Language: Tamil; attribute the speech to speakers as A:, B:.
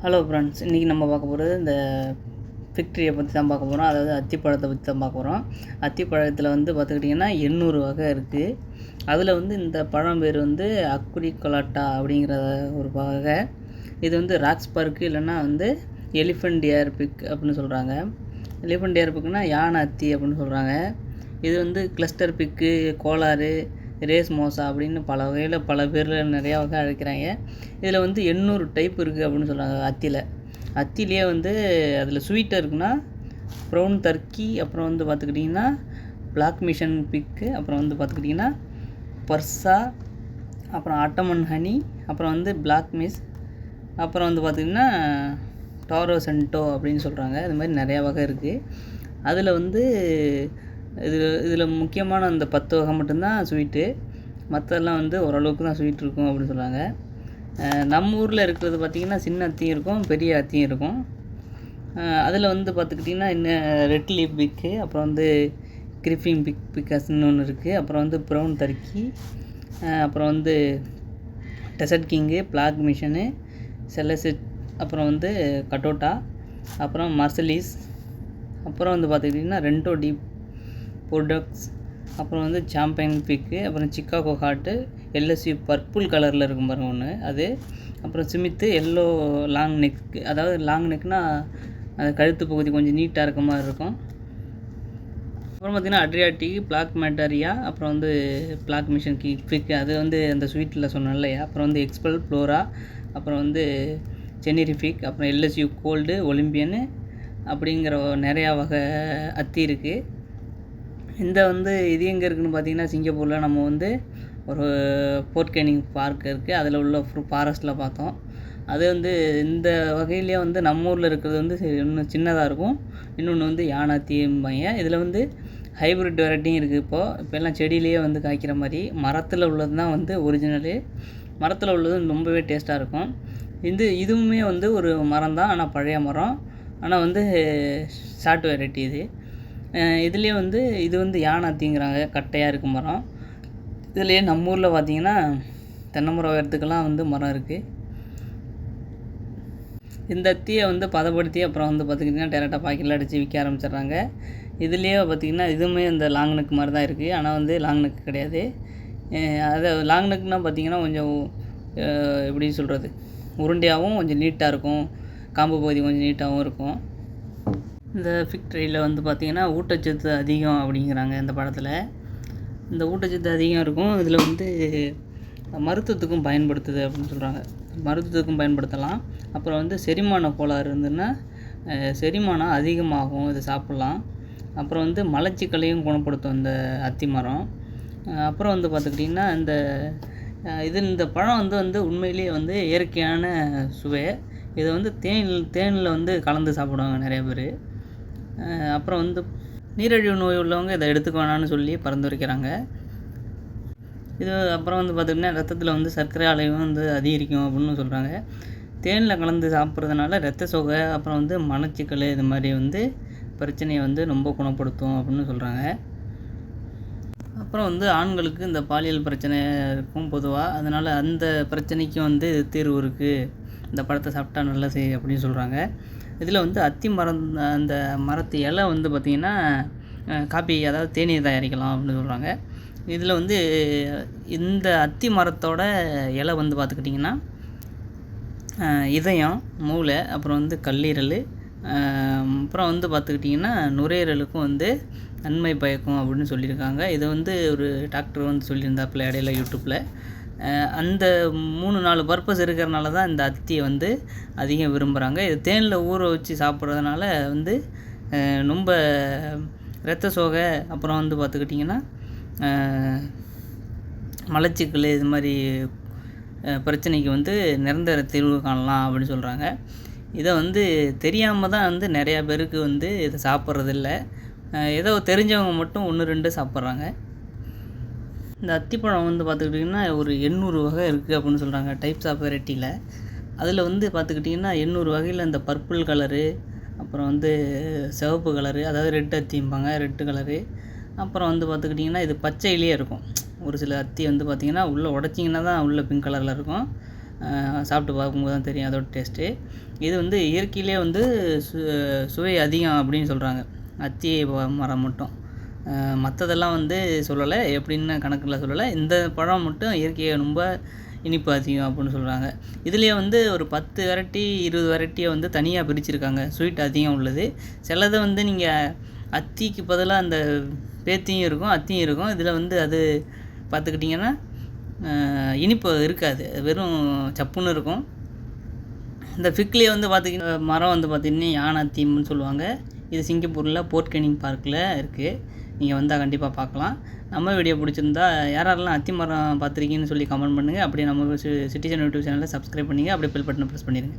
A: ஹலோ ஃப்ரெண்ட்ஸ் இன்றைக்கி நம்ம பார்க்க போகிறது இந்த ஃபிக்ட்ரியை பற்றி தான் பார்க்க போகிறோம் அதாவது அத்திப்பழத்தை பற்றி தான் பார்க்க போகிறோம் அத்திப்பழத்தில் வந்து பார்த்துக்கிட்டிங்கன்னா எண்ணூறு வகை இருக்குது அதில் வந்து இந்த பழம் பேர் வந்து அக்குடி கொலாட்டா அப்படிங்கிற ஒரு வகை. இது வந்து ராக்ஸ் பார்க்கு இல்லைன்னா வந்து எலிஃபண்ட் ஏர் பிக் அப்படின்னு சொல்கிறாங்க எலிஃபண்ட் ஏர் பிக்குன்னா யானை அத்தி அப்படின்னு சொல்கிறாங்க இது வந்து கிளஸ்டர் பிக்கு கோளாறு ரேஸ் மோசா அப்படின்னு பல வகையில் பல பேரில் நிறையா வகை அழைக்கிறாங்க. இதில் வந்து எண்ணூறு டைப் இருக்குது அப்படின்னு சொல்கிறாங்க அத்தியில் அத்திலேயே வந்து அதில் ஸ்வீட்டாக இருக்குன்னா ப்ரௌன் டர்க்கி அப்புறம் வந்து பார்த்துக்கிட்டிங்கன்னா பிளாக் மிஷன் பிக்கு அப்புறம் வந்து பார்த்துக்கிட்டிங்கன்னா பர்சா அப்புறம் ஆட்டமன் ஹனி அப்புறம் வந்து பிளாக் மிஸ் அப்புறம் வந்து பார்த்திங்கன்னா டாரோ சென்டோ அப்படின்னு சொல்கிறாங்க இது மாதிரி நிறையா வகை இருக்குது அதில் வந்து இதில் இதில் முக்கியமான அந்த பத்து வகை மட்டும்தான் ஸ்வீட்டு மற்றதெல்லாம் வந்து ஓரளவுக்கு தான் ஸ்வீட் இருக்கும் அப்படின்னு சொல்கிறாங்க நம்ம ஊரில் இருக்கிறது பார்த்திங்கன்னா சின்ன அத்தியும் இருக்கும் பெரிய அத்தியும் இருக்கும். அதில் வந்து பார்த்துக்கிட்டிங்கன்னா இன்னும் ரெட் லீப் பிக்கு அப்புறம் வந்து கிரிஃபிங் பிக் பிக்காஸ்ன்னு ஒன்று இருக்குது அப்புறம் வந்து ப்ரௌன் தர்க்கி அப்புறம் வந்து desert king black mission celeste அப்புறம் வந்து கட்டோட்டா அப்புறம் மர்சலீஸ் அப்புறம் வந்து பார்த்துக்கிட்டிங்கன்னா ரெண்டோ டீப் ப்ரொடக்ட்ஸ் அப்புறம் வந்து சாம்பைன் பிக்கு அப்புறம் சிக்காகோ ஹார்ட்டு எல்எஸ்யூ பர்பிள் கலரில் இருக்கும் பாருங்க ஒன்று அது. அப்புறம் சிமித்து எல்லோ லாங் நெக் அதாவது லாங் நெக்னால் அந்த கழுத்து பகுதி கொஞ்சம் நீட்டாக இருக்க மாதிரி இருக்கும். அப்புறம் பார்த்திங்கன்னா அட்ரியாட்டிக் பிளாக் மேட்டரியா அப்புறம் வந்து பிளாக் மிஷின் கி பிக் அது வந்து அந்த ஸ்வீட்டில் சொன்னேன் இல்லையா? அப்புறம் வந்து எக்ஸ்பல் ஃப்ளோரா அப்புறம் வந்து சென்னிரிஃபிக் அப்புறம் எல்எஸ்யூ கோல்டு ஒலிம்பியனு அப்படிங்கிற நிறையா வகை அத்தி இருக்குது இந்த வந்து இது எங்கே இருக்குதுன்னு பார்த்தீங்கன்னா சிங்கப்பூரில் நம்ம வந்து ஒரு போர்ட் கேனிங் பார்க் இருக்குது அதில் உள்ள ஃபாரஸ்ட்டில் பார்த்தோம். அது வந்து இந்த வகையிலேயே வந்து நம்ம ஊரில் இருக்கிறது வந்து இன்னும் சின்னதாக இருக்கும். இன்னொன்று வந்து யானாத்திம்பாங்க இதில் வந்து ஹைப்ரிட் வெரைட்டியும் இருக்குது இப்போது இப்போ எல்லாம் செடியிலேயே வந்து காய்க்கிற மாதிரி மரத்தில் உள்ளது தான் வந்து ஒரிஜினலு மரத்தில் உள்ளது ரொம்பவே டேஸ்ட்டாக இருக்கும். இது இதுவுமே வந்து ஒரு மரம் தான் ஆனால் பழைய மரம். ஆனால் வந்து ஷார்ட் வெரைட்டி இது. இதுலேயே வந்து இது வந்து யானாத்திங்கிறாங்க கட்டையாக இருக்கும் மரம். இதுலேயே நம்ம ஊரில் பார்த்தீங்கன்னா தென்னை மரம் உயரத்துக்கெல்லாம் வந்து மரம் இருக்குது இந்த அத்தியை வந்து பதப்படுத்தி அப்புறம் வந்து பார்த்துக்கிட்டிங்கன்னா டேரெக்டாக பாக்கெட்டில் அடித்து விற்க ஆரம்பிச்சிடுறாங்க. இதுலேயே பார்த்திங்கன்னா இதுவுமே இந்த லாங் நெக் மாதிரி தான் இருக்குது ஆனால் வந்து லாங் நெக் கிடையாது. அது லாங் நெக்னால் பார்த்திங்கன்னா கொஞ்சம் எப்படி சொல்கிறது உருண்டையாகவும் கொஞ்சம் நீட்டாக இருக்கும். காம்பு பகுதி கொஞ்சம் நீட்டாகவும் இருக்கும். இந்த ஃபிக்ட்ரியில் வந்து பார்த்திங்கன்னா ஊட்டச்சத்து அதிகம் அப்படிங்கிறாங்க இந்த படத்தில். இந்த ஊட்டச்சத்து அதிகம் இருக்கும். இதில் வந்து மருத்துவத்துக்கும் பயன்படுத்துது அப்படின்னு சொல்கிறாங்க மருத்துவத்துக்கும் பயன்படுத்தலாம். அப்புறம் வந்து செரிமான கோளாறு இருந்ததுன்னா செரிமானம் அதிகமாகும். இதை சாப்பிட்லாம். அப்புறம் வந்து மலச்சிக்கலையும் குணப்படுத்தும் இந்த அத்தி மரம். அப்புறம் வந்து பார்த்துக்கிட்டிங்கன்னா இந்த இது இந்த பழம் வந்து வந்து உண்மையிலேயே வந்து இயற்கையான சுவை. இதை வந்து தேன் தேனில் வந்து கலந்து சாப்பிடுவாங்க நிறைய பேர். அப்புறம் வந்து நீரிழிவு நோய் உள்ளவங்க இதை எடுத்துக்க வேணாம்னு சொல்லி பரிந்துரைக்கிறாங்க. இது அப்புறம் வந்து பார்த்திங்கன்னா ரத்தத்தில் வந்து சர்க்கரை அளவு வந்து அதிகரிக்கும் அப்படின்னு சொல்கிறாங்க தேனில் கலந்து சாப்பிட்றதுனால ரத்த சோகை அப்புறம் வந்து மலச்சிக்கல் இது மாதிரி வந்து பிரச்சனையை வந்து ரொம்ப குணப்படுத்தும் அப்படின்னு சொல்கிறாங்க அப்புறம் வந்து ஆண்களுக்கு இந்த பாலியல் பிரச்சனை இருக்கும் பொதுவாக அதனால் அந்த பிரச்சனைக்கும் வந்து தீர்வு இருக்குது இந்த பழத்தை சாப்பிட்டா நல்லது அப்படின்னு சொல்கிறாங்க இதில் வந்து அத்தி மரம் அந்த மரத்து இலை வந்து பார்த்திங்கன்னா காப்பி அதாவது தேநீர் தயாரிக்கலாம் அப்படின்னு சொல்கிறாங்க இதில் வந்து இந்த அத்தி மரத்தோட இலை வந்து பார்த்துக்கிட்டிங்கன்னா இதயம் மூளை அப்புறம் வந்து கல்லீரல் அப்புறம் வந்து பார்த்துக்கிட்டிங்கன்னா நுரையீரலுக்கும் வந்து நன்மை பயக்கும் அப்படின்னு சொல்லியிருக்காங்க. இதை வந்து ஒரு டாக்டர் வந்து சொல்லியிருந்தாப்புல இடையில யூடியூப்பில் அந்த மூணு நாலு பர்பஸ் இருக்கிறனால தான் இந்த அத்தியை வந்து அதிகம் விரும்புகிறாங்க இது தேனில் ஊற வச்சு சாப்பிட்றதுனால வந்து ரொம்ப இரத்த சோகை அப்புறம் வந்து பார்த்துக்கிட்டிங்கன்னா மலச்சிக்கல் இது மாதிரி பிரச்சனைக்கு வந்து நிரந்தர தீர்வு காணலாம் அப்படின்னு சொல்கிறாங்க இதை வந்து தெரியாமல் தான் வந்து நிறையா பேருக்கு வந்து இதை சாப்பிட்றதில்ல. ஏதோ தெரிஞ்சவங்க மட்டும் ஒன்று ரெண்டு சாப்பிட்றாங்க. இந்த அத்திப்பழம் வந்து பார்த்துக்கிட்டிங்கன்னா ஒரு எண்ணூறு வகை இருக்குது அப்படின்னு சொல்கிறாங்க டைப்ஸ் ஆஃப் வெரைட்டியில் அதில் வந்து பார்த்துக்கிட்டிங்கன்னா எண்ணூறு வகையில் இந்த பர்பிள் கலரு அப்புறம் வந்து சிவப்பு கலரு அதாவது ரெட் அத்திம்பாங்க ரெட்டு கலரு அப்புறம் வந்து பார்த்துக்கிட்டிங்கன்னா இது பச்சையிலேயே இருக்கும். ஒரு சில அத்தி வந்து பார்த்திங்கன்னா உள்ளே உடச்சிங்கன்னா தான் உள்ளே பிங்க் கலரில் இருக்கும். சாப்பிட்டு பார்க்கும்போது தான் தெரியும் அதோட டேஸ்ட்டு இது வந்து இயற்கையிலே வந்து சு சுவை அதிகம் அப்படின்னு சொல்கிறாங்க. அத்தி மரம் மட்டும். மற்றதெல்லாம் வந்து சொல்லலை. எப்படின்னு கணக்கில் சொல்லலை. இந்த பழம் மட்டும் இயற்கையை ரொம்ப இனிப்பு அதிகம் அப்படின்னு சொல்கிறாங்க இதுலேயே வந்து ஒரு பத்து வெரைட்டி இருபது வெரைட்டியை வந்து தனியாக பிரிச்சிருக்காங்க. ஸ்வீட் அதிகம் உள்ளது. சிலதை வந்து நீங்கள் அத்திக்கு பதிலாக அந்த பேத்தியும் இருக்கும் அத்தியும் இருக்கும். இதில் வந்து அது பார்த்துக்கிட்டிங்கன்னா இனிப்பு இருக்காது. வெறும் சப்புன்னு இருக்கும். இந்த ஃபிக்லேயே வந்து பார்த்திங்கன்னா மரம் வந்து பார்த்திங்கன்னா யானை தீம்னு சொல்லுவாங்க. இது சிங்கப்பூரில் போர்ட் கெனிங் பார்க்கில் இருக்குது நீங்கள் வந்தால் கண்டிப்பாக பார்க்கலாம் நம்ம வீடியோ பிடிச்சிருந்தா யாரெல்லாம் அத்தி மரம் பார்த்துருக்கீங்கன்னு சொல்லி கமெண்ட் பண்ணுங்கள் அப்படியே நம்ம சிட்டிசன் யூடியூப் சேனலில் சப்ஸ்கிரைப் பண்ணிங்க. அப்படியே பெல் பட்டனை ப்ரெஸ் பண்ணிடுங்க